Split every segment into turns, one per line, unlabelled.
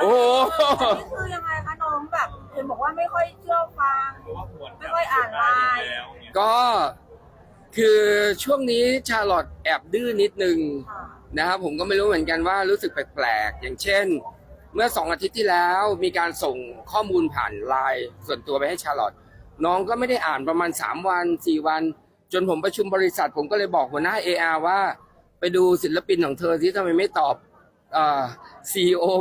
โอ้โห
นี่คือยังไงคะน้องแบบเห็นบอกว่าไม่ค่อยเชื่อฟัง ไม่ค่อยอ่านไลน์
ก็คือช่วงนี้ชาลอตแอบดื้อนิดนึง
ค่ะ
นะครับผมก็ไม่รู้เหมือนกันว่ารู้สึกแปลกๆ อย่างเช่น เมื่อสองอาทิตย์ที่แล้วมีการส่งข้อมูลผ่านไลน์ส่วนตัวไปให้ชาลอตน้องก็ไม่ได้อ่านประมาณ 3 วัน 4 วัน จนผมประชุมบริษัท ผมก็เลยบอกหัวหน้า AR ว่า ไปดูศิลปินของเธอที่ทำไมไม่ตอบ เอ่อ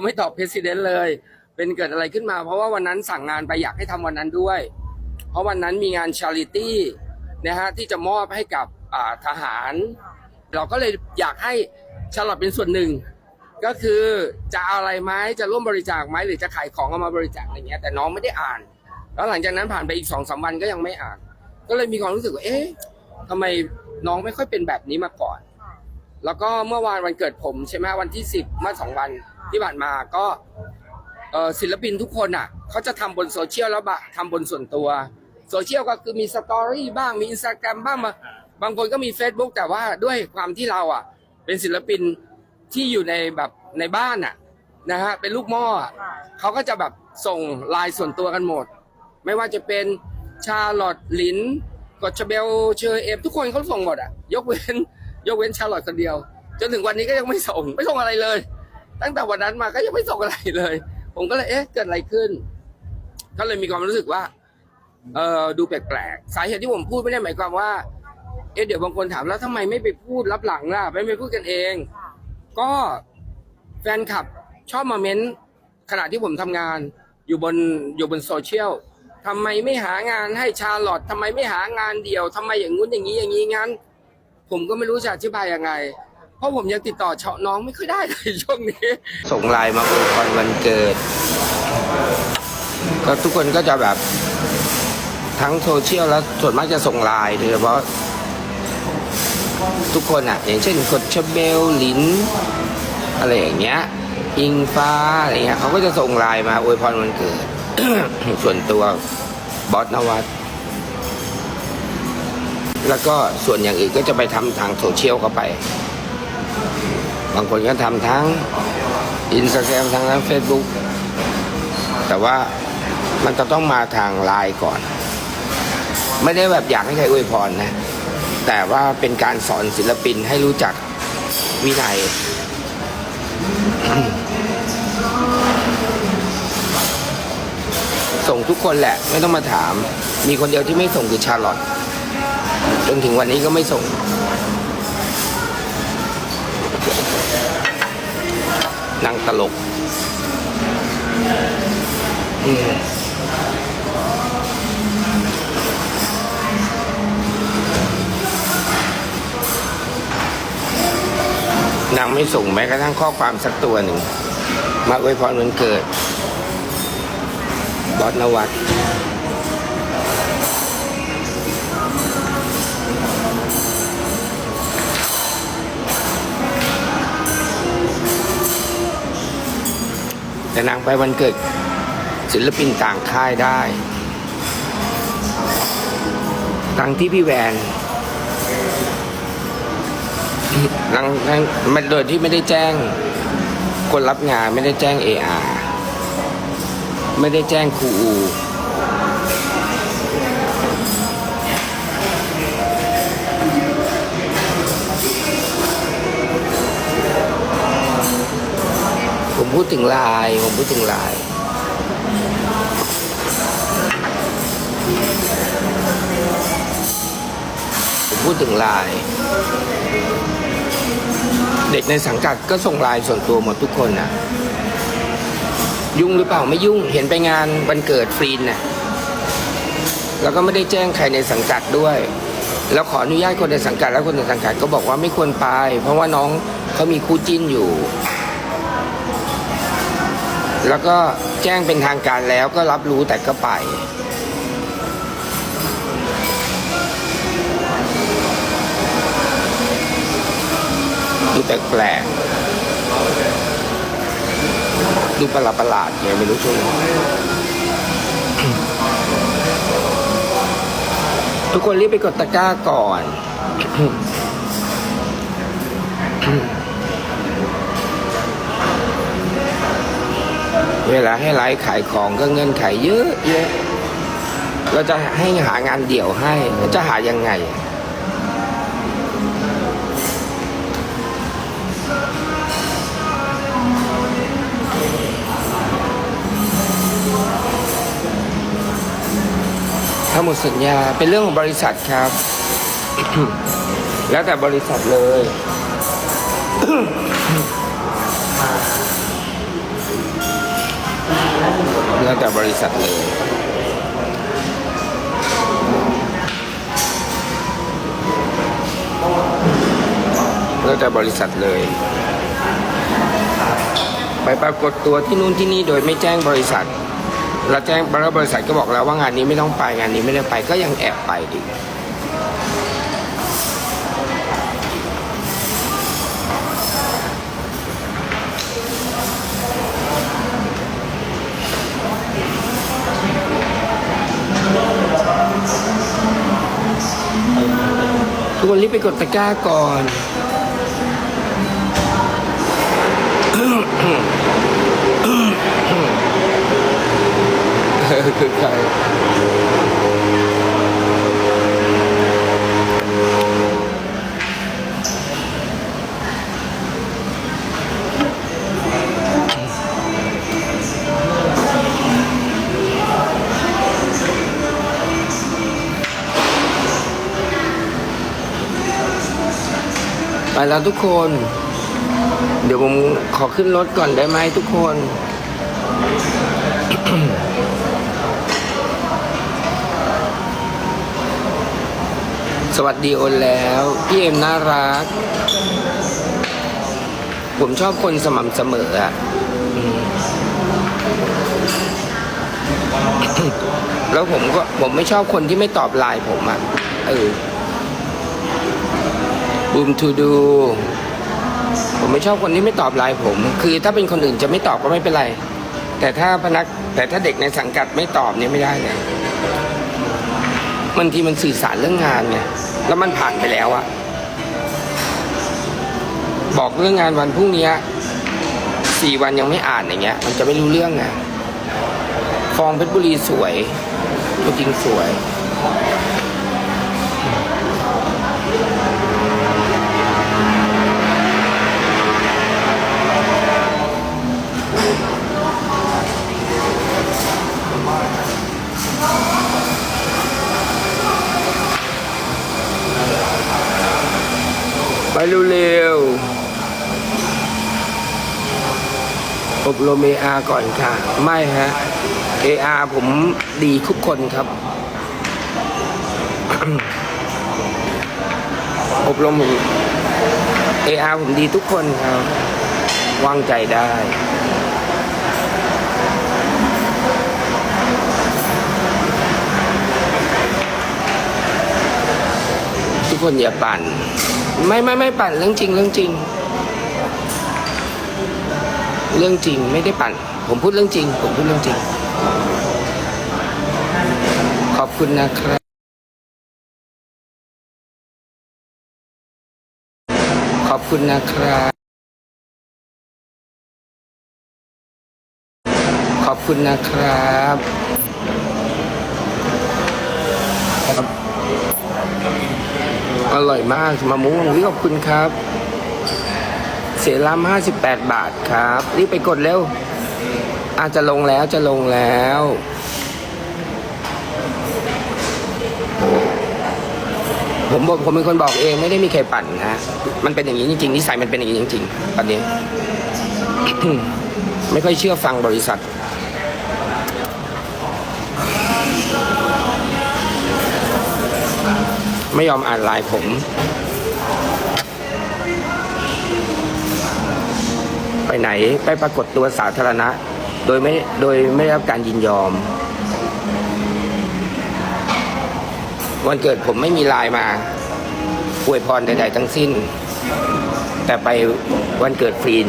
ไม่ตอบ President เลย เป็นเกิดอะไรขึ้นมา เพราะว่าวันนั้นสั่งงานไปอยากให้ทำวันนั้นด้วย เพราะวันนั้นมีงานชาริตี้นะฮะที่จะมอบให้กับทหาร เราก็เลยอยากให้ชาลอตเป็นส่วนหนึ่ง ก็คือจะอะไรไหมจะร่วมบริจาคไหมหรือจะขายของเอามาบริจาคอะไรเงี้ยแต่น้องไม่ได้อ่าน แล้วหลังจากนั้นผ่านไปอีกสองสามวันก็ยังไม่อ่าน ก็เลยมีความรู้สึกว่าเอ๊ะทำไมน้องไม่ค่อยเป็นแบบนี้มาก่อน แล้วก็เมื่อวานวันเกิดผมใช่ไหมวันที่สิบเมื่อสองวันที่ผ่านมาก็เอ่อศิลปินทุกคนอะเขาจะทำบนโซเชียลแล้วบะทำบนส่วนตัวโซเชียลก็คือมีสตอรี่บ้างมีอินสตาแกรมบ้างมาบางคนก็มี Facebook แต่ว่าด้วยความที่เราอะ เป็นศิลปินที่อยู่ในแบบในบ้านอะนะฮะเป็นลูกหม้ออะ
ค่ะ
เขาก็จะแบบส่งไลน์ส่วนตัวกันหมด ไม่ว่าจะเป็นชาลอตลินกดชเบลเชอเอฟทุกคนเขาส่งหมดอะ ยกเว้น ยกเว้นชาลอตคนเดียว จนถึงวันนี้ก็ยังไม่ส่ง ไม่ส่งอะไรเลย ตั้งแต่วันนั้นมาก็ยังไม่ส่งอะไรเลย ผมก็เลยเอ๊ะเกิดอะไรขึ้น ก็เลยมีความรู้สึกว่า เออดูแปลกๆสาเหตุที่ผมพูดไม่ได้หมายความว่า เอ๊ะเดี๋ยวบางคนถามแล้วทำไมไม่ไปพูดรับหลังล่ะไม่ไปพูดกันเอง ก็แฟนคลับชอบมาเม้นขณะที่ผมทำงานอยู่บนอยู่บนโซเชียลทำไมไม่หางานให้ชาลอตทำไมไม่หางานเดียวทำไมอย่างงู้นอย่างนี้อย่างนี้งั้น ผมก็ไม่รู้จะอธิบายยังไง เพราะผมยังติดต่อเชาะน้องไม่ค่อยได้เลยช่วงนี้ ส่งไลน์มาอวยพรวันเกิด ก็ทุกคนก็จะแบบ ทั้งโซเชียลแล้วส่วนมากจะส่งไลน์โดยเฉพาะทุกคนอะ อย่างเช่นกดชเบลลินอะไรอย่างเงี้ย อิงฟ้าอะไรเงี้ยเขาก็จะส่งไลน์มาอวยพรวันเกิด ส่วนตัวบอสนวัต แล้วก็ส่วนอย่างอื่นก็จะไปทำทางโซเชียลเข้าไป บางคนก็ทำทั้งอินสตาแกรมทั้งทั้งเฟซบุ๊กแต่ว่ามันจะต้องมาทางไลน์ก่อน ไม่ได้แบบอยากให้ใครอวยพรนะ แต่ว่าเป็นการสอนศิลปินให้รู้จักวินัยส่งทุกคนแหละ ไม่ต้องมาถาม มีคนเดียวที่ไม่ส่งคือชาร์ลอต นถึงวันนี้ก็ไม่ส่งนางตลก อืมนางไม่ส่งแม้กระทั่งข้อความสักตัวหนึ่ง มาอวยพรวันเกิด บอสนวัต แต่นางไปวันเกิดศิลปินต่างค่ายได้ตังที่พี่แวนนางนางมันโดยที่ไม่ได้แจ้ง คนรับงานไม่ได้แจ้งเออาไม่ได้แจ้งครู ถึงลายผมพูดถึงลาย ผมพูดถึงลาย เด็กในสังกัดก็ส่งลน์ส่วนตัวหมดทุกคนนะยุ่งหรือเปล่าไม่ยุ่งเห็นไปงานวันเกิดฟรีนน่ะแล้วก็ไม่ได้แจ้งใครในสังกัดด้วย แล้วขออนุญาตคนในสังกัดแล้วคนในสังกัดก็บอกว่าไม่ควรไป เพราะว่าน้องเขามีคู่จิ้นอยู่ แล้วก็แจ้งเป็นทางการแล้วก็รับรู้แต่ก็ไป ดูแปลกๆดูประหลาดประหลาดไงไม่รู้ช่วงทุกคนรีบไปกดตะกร้าก่อน เวลาให้ไลฟ์ขายของก็เงื่อนไขเยอะเยอะเราจะให้หางานเดี่ยวให้เราจะหายังไง ถ้าหมดสัญญาเป็นเรื่องของบริษัทครับ แล้วแต่บริษัทเลย แล้วแต่บริษัทเลยแล้วแต่บริษัทเลย ไปปรากฏตัวที่นู่นที่นี่โดยไม่แจ้งบริษัทเราแจ้งแล้วบริษัทก็บอกแล้วว่างานนี้ไม่ต้องไปงานนี้ไม่ได้ไปก็ยังแอบไปดิ ทุกคนรีบไปกดตะกร้าก่อน คือใคร แล้วทุกคน เดี๋ยวผมขอขึ้นรถก่อนได้ไหมทุกคน สวัสดีโอนแล้ว พี่เอ็มน่ารัก ผมชอบคนสม่ำเสมออะแล้วผมก็ผมไม่ชอบคนที่ไม่ตอบไลน์ผมอะเออ บูมทูดูผมไม่ชอบคนที่ไม่ตอบไลน์ผม คือถ้าเป็นคนอื่นจะไม่ตอบก็ไม่เป็นไร แต่ถ้าพนักแต่ถ้าเด็กในสังกัดไม่ตอบเนี่ยไม่ได้เลยบางทีมันสื่อสารเรื่องงานไงแล้วมันผ่านไปแล้วอะบอกเรื่องงานวันพรุ่งนี้สี่วันยังไม่อ่านอย่างเงี้ย มันจะไม่รู้เรื่องไงฟองเพชรบุรีสวยตัวจริงสวย เร็วๆ อบรม AR ก่อนค่ะ ไม่ฮะ AR ผมดีทุกคนครับ อบรมผม AR ผมดีทุกคนครับ วางใจได้ทุกคนอย่าปั่น ไม่ไม่ไม่ปั่นเรื่องจริงเรื่องจริง เรื่องจริงไม่ได้ปั่น ผมพูดเรื่องจริง ผมพูดเรื่องจริง ขอบคุณนะครับขอบคุณนะครับขอบคุณนะครับครับ อร่อยมากมะม่วงนี่ขอบคุณครับ เสรัม58 บาทครับรีบไปกดเร็ว อาจจะลงแล้วจะลงแล้วผมบอกผมเป็นคนบอกเองไม่ได้มีใครปั่นนะ มันเป็นอย่างนี้จริงๆนิสัยมันเป็นอย่างนี้จริงๆตอนนี้ ไม่ค่อยเชื่อฟังบริษัท ไม่ยอมอ่านไลน์ผม ไปไหนไปปรากฏตัวสาธารณะ โดยไม่โดยไม่ได้รับการยินยอม วันเกิดผมไม่มีไลน์มาอวยพรใดๆทั้งสิ้น แต่ไปวันเกิดฟรีน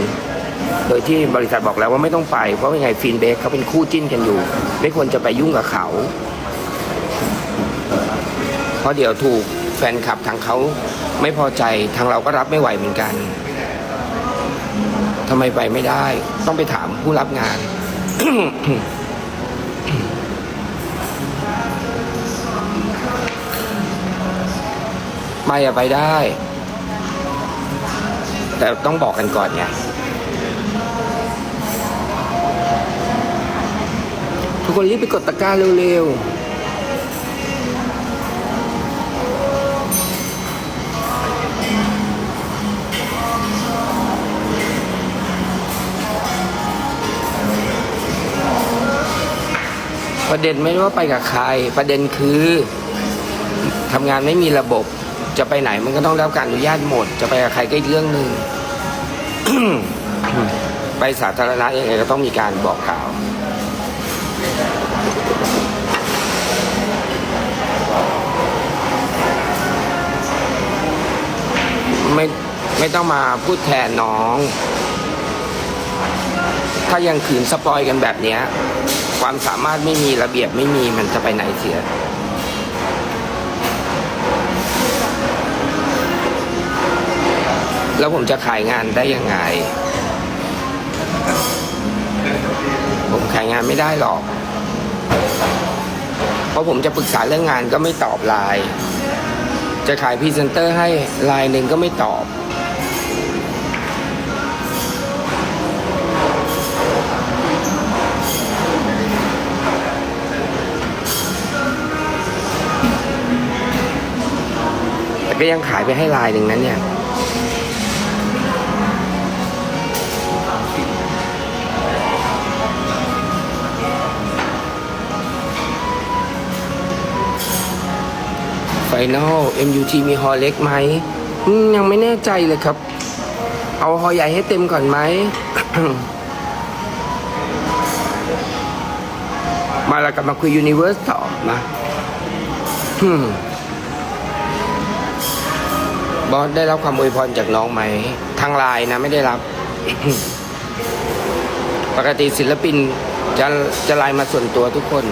โดยที่บริษัทบอกแล้วว่าไม่ต้องไป เพราะยังไงฟรีนเบคเขาเป็นคู่จิ้นกันอยู่ ไม่ควรจะไปยุ่งกับเขา เพราะเดี๋ยวถูกแฟนคลับทางเขาไม่พอใจทางเราก็รับไม่ไหวเหมือนกันทำไมไปไม่ได้ ต้องไปถามผู้รับงาน ไปอะไปได้ แต่ต้องบอกกันก่อนไงทุกคนรีบไปกดตะกร้าเร็วๆ ประเด็นไม่ว่าไปกับใคร ประเด็นคือทำงานไม่มีระบบ จะไปไหนมันก็ต้องรับการอนุญาตหมด จะไปกับใครก็อีกเรื่องหนึ่ง ไปสาธารณะยังไงก็ต้องมีการบอกกล่าวไม่ไม่ต้องมาพูดแทนน้อง ถ้ายังขืนสปอยกันแบบเนี้ย ความสามารถไม่มีระเบียบไม่มีมันจะไปไหนเสีย แล้วผมจะขายงานได้ยังไง ผมขายงานไม่ได้หรอก เพราะผมจะปรึกษาเรื่องงานก็ไม่ตอบไลน์จะขายพรีเซนเตอร์ให้ไลน์หนึ่งก็ไม่ตอบ แต่ก็ยังขายไปให้ลน์หนึ่งนั้นเนี่ย ไฟนอล MUT มีฮอเล็กไหมยังไม่แน่ใจเลยครับ เอาฮอใหญ่ให้เต็มก่อนไหม มาแล้วกลับมาคุยยูนิเว r ร์สต่อนะอืม บอสได้รับความอวยพรจากน้องไหม ทางไลน์นะไม่ได้รับ ปกติศิลปินจะจะไลน์มาส่วนตัวทุกคน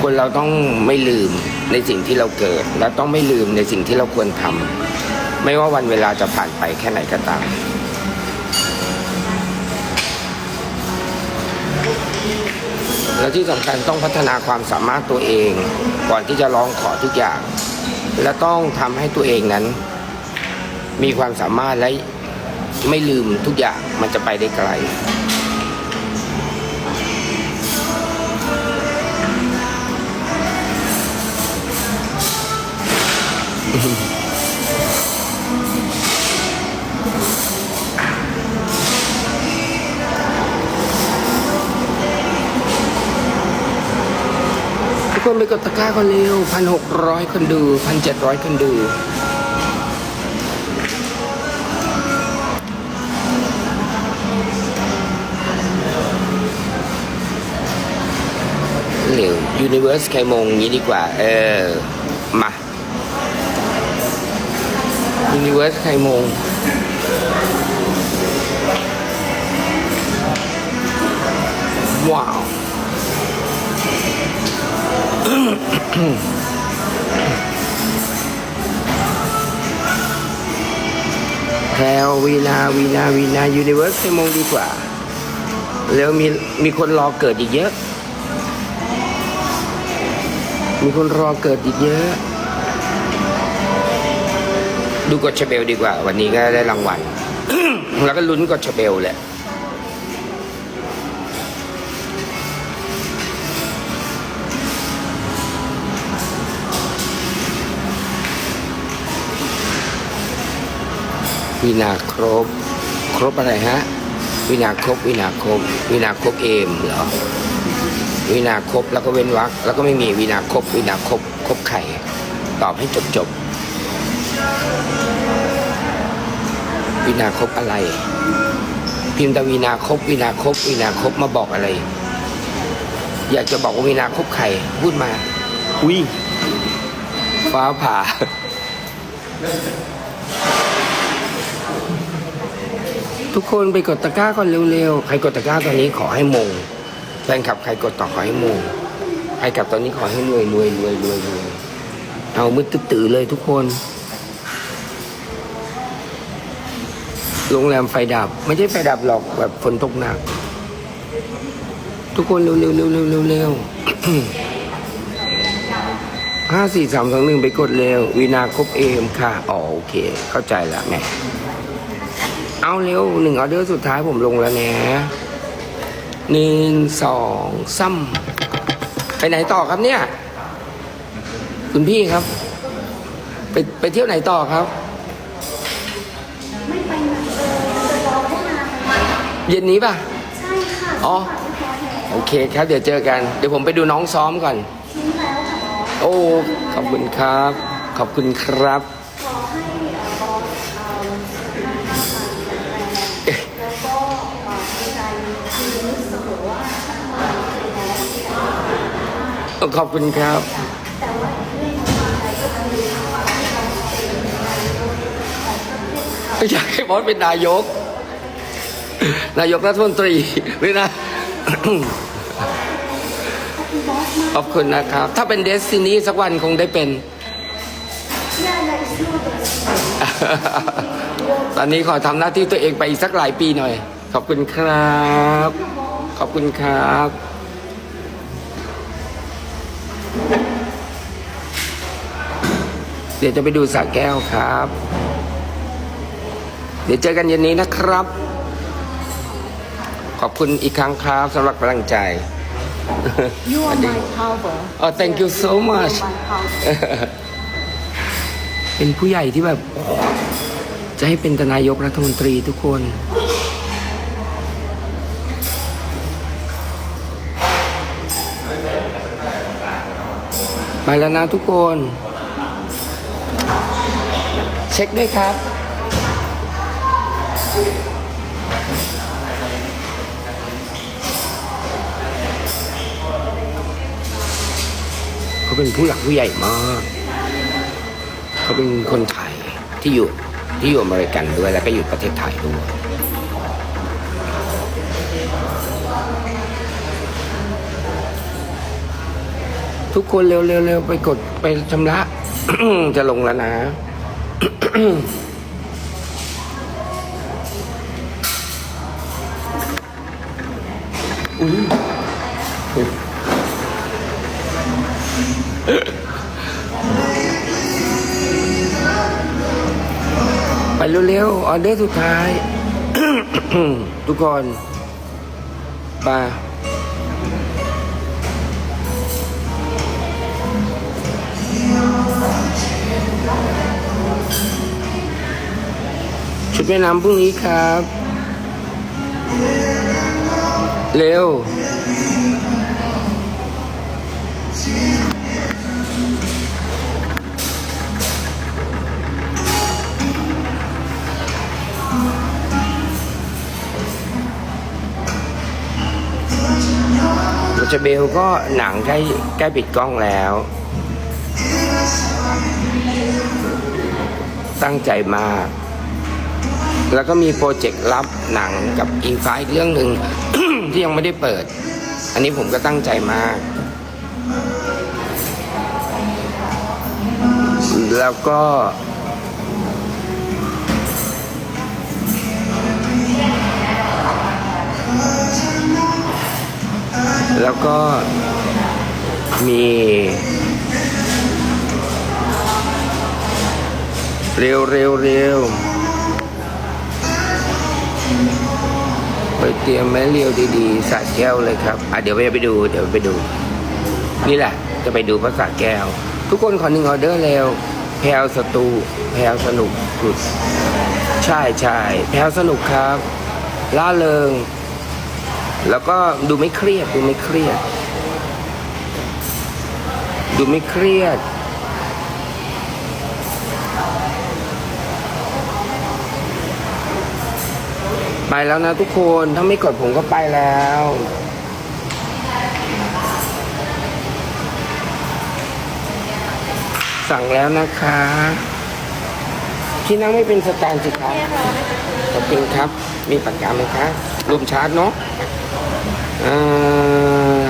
คนเราต้องไม่ลืมในสิ่งที่เราเกิด และต้องไม่ลืมในสิ่งที่เราควรทำไม่ว่าวันเวลาจะผ่านไปแค่ไหนก็ตาม และที่สำคัญต้องพัฒนาความสามารถตัวเอง ก่อนที่จะร้องขอทุกอย่าง และต้องทำให้ตัวเองนั้น มีความสามารถและไม่ลืมทุกอย่างมันจะไปได้ไกลทุ ไปกดตะกร้ากันเร็วพันหกร้อยคนดูพันเจ็ดร้อยคนดูเร็ว Universe ใคมงงี้ดีกว่า เออ มา Universe ใคมง แพรววีนาวีนาวีนายูนิเวิร์สใครมงดีกว่า แล้วมีมีคนรอเกิดอีกเยอะ มีคนรอเกิดอีกเยอะ ดูกดชาเบลดีกว่า วันนี้ก็ได้รางวัล แล้วก็ลุ้นกดชาเบลแหละ วินาครบ ครบอะไรฮะ วินาครบ วินาครบ วินาครบเอมเหรอ วินาครบแล้วก็เว้นวรรคแล้วก็ไม่มีวินาครบ วินาครบครบไข่ ตอบให้จบจบๆวินาครบอะไร พิมพ์แตวินาครบวินาครบวินาครบมาบอกอะไร อยากจะบอกว่าวินาครบไข่พูดมา อุ้ยฟ้าผ่า ทุกคนไปกดตะกร้าก่อนเร็วๆ ใครกดตะกร้าตอนนี้ขอให้มงแฟนคลับใครกดต่อขอให้มงไปกลับตอนนี้ขอให้รวยรวยรวยรวยรวยเอามืดตื้อเลยทุกคน โรงแรมไฟดับ ไม่ใช่ไฟดับหรอกแบบฝนตกหนัก ทุกคนเร็วเร็วเร็วเร็วเร็วเร็วห้าสี่สามสองหนึ่งไปกดเร็ววีนาครบเอมค่ะ อ๋อโอเค เข้าใจแล้วแหม เอาเร็วหนึ่งออเดอร์สุดท้ายผมลงแล้วนะหนึ่งสองซ้ำไปไหนต่อครับเนี่ย คุณพี่ครับ ไปไปเที่ยวไหนต่อครับเย็นนี้ป่ะ
ใช่ค่ะ
อ๋อ โอเคครับ เดี๋ยวเจอกัน เดี๋ยวผมไปดูน้องซ้อมก่อน
ทิ้งแล้วค่ะบอส
โอ้ ขอบคุณครับ ขอบคุณครับ
ขอให้เอ่อบอสเอ่อหน้าตาแข็งแรงแล้วก็เอ่อมีใจคือนึกเสมอว่าถ้าทำงานเป็นแล้วที่
ขอบคุณครับ
อยา
กให้บอสเป็นนายก นายกรัฐมนตรีด้วยนะ ขอบคุณนะครับ ถ้าเป็นเดสตินีสักวันคงได้เป็น ตอนนี้ขอทำหน้าที่ตัวเองไปอีกสักหลายปีหน่อย ขอบคุณครับ ขอบคุณครับ ดี๋ยวจะไปดูสระแก้วครับ เดี๋ยวเจอกันเย็นนี้นะครับ ขอบคุณอีกครั้งครับสำหรับกำลังใจ
You are my power.
อ๋อ thank you so much
My power.
เป็นผู้ใหญ่ที่แบบ จะให้เป็นทนายกรัฐมนตรีทุกคนไปแล้วนะทุกคน เช็คด้วยครับ เขาเป็นผู้หลักผู้ใหญ่มาก เขาเป็นคนไทยที่อยู่ที่อยู่อเมริกันด้วยแล้วก็อยู่ประเทศไทยด้วยทุกคนเร็วๆไปกดไปชำระ จะลงแล้วนะ อุ๊ยไปเร็วๆออเดอร์สุดท้าย ทุกคนไป ชุดว่ายน้ำพรุ่งนี้ครับ เร็วโรเจเบลก็หนังใกล้ใกล้ปิดกล้องแล้ว ตั้งใจมาก แล้วก็มีโปรเจกต์รับหนังกับอิงฟ้าอีกเรื่องหนึ่ง ที่ยังไม่ได้เปิด อันนี้ผมก็ตั้งใจมาก แล้วก็แล้วก็มีเร็วเร็วเร็ว ไปเตรียมแม่เรียวดีๆสระแก้วเลยครับ อะเดี๋ยวไปดู เดี๋ยวไปดู นี่แหละ จะไปดูภาษาแก้ว ทุกคนขอหนึ่งออเดอร์เร็วแพลวสตูแพลวสนุกสุดใช่ใช่แพลวสนุกครับล่าเริง แล้วก็ดูไม่เครียด ดูไม่เครียด ดูไม่เครียด ไปแล้วนะทุกคนถ้าไม่กดผมก็ไปแล้วสั่งแล้วนะคะ ที่นั่งไม่เป็นสแตนสิครับขอบคุณครับ มีปากกาไหมคะรวมชาร์จเนาะอ่า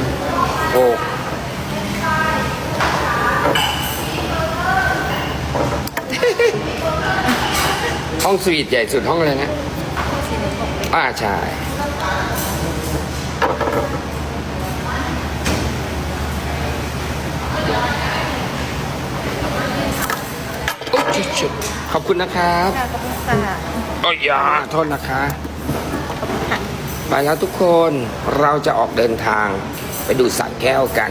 หกห้องสวีทใหญ่สุดห้องเลยนะ อ่าใช่โอ้ยชุดขอบคุณนะครับ
ค่ะขอบคุณค่ะ
โอ้ยอยาโทษนะคะ ไปแล้วทุกคนเราจะออกเดินทางไปดูสระแก้วกัน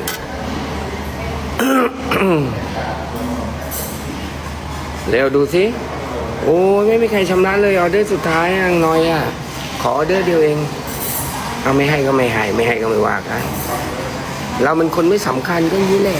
เร็วดูสิ โอ้ยไม่มีใครชำระเลยออเดอร์สุดท้ายนางน้อยอะ ขอเดอร์เดียวเอง เอาไม่ให้ก็ไม่ให้ ไม่ให้ก็ไม่ว่ากัน เรามันคนไม่สำคัญก็ยี่แหละ